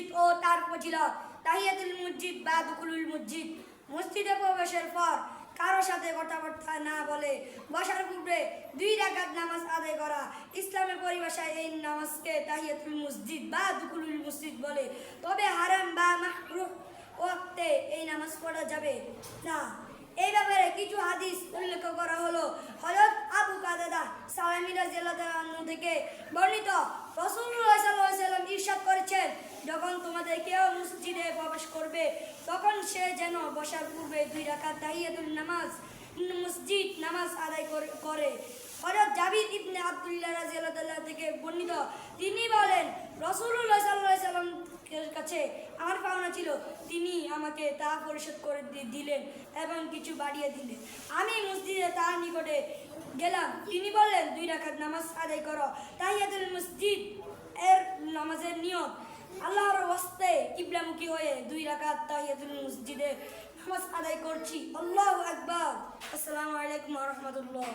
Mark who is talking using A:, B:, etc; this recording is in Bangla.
A: মসজিদ ও তার ফজিলত। তাহিয়াতুল মসজিদ বা দুকুলুল মসজিদ মসজিদে প্রবেশের পর কারও সাথে কথাবার্তা না বলে বসার পূর্বে দুই রাকাত নামাজ আদায় করা। ইসলামের পরিভাষায় এই নামাজকে তাহিয়াতুল মসজিদ বা দুকুলুল মসজিদ বলে। তবে হারাম বা মাহরুহ ওয়াক্তে এই নামাজ পড়া যাবে না। এই ব্যাপারে কিছু হাদিস উল্লেখ করা হলো। হযরত আবু কাদাদা সালামী রাদিয়াল্লাহু আনহু থেকে বর্ণিত। যখন তোমাদের কেউ মসজিদে প্রবেশ করবে, তখন সে যেন বসার পূর্বে দুই রাকাত তাহিয়াতুল নামাজ, মসজিদ নামাজ আদায় করে- হযরত জাবির ইবনে আব্দুল্লাহ রাদিয়াল্লাহু তাআলা থেকে বর্ণিত, তিনি বলেন আলাইহি সাল্লাম কাছে আমার পাওনা ছিল। তিনি আমাকে তা পরিশোধ করে দিলেন এবং কিছু বাড়িয়ে দিলেন। আমি মসজিদে তার নিকটে গেলাম। তিনি বললেন, দুই রাকাত নামাজ আদায় করো। তাহিয়াতুল মসজিদ এর আল্লাহর ওয়াস্তে কিবলামুখী হয়ে দুই রাকাত তাহিয়াতুল মসজিদে নামাজ আদায় করছি। আল্লাহু আকবার। আসসালামু আলাইকুম ওয়া রাহমাতুল্লাহ।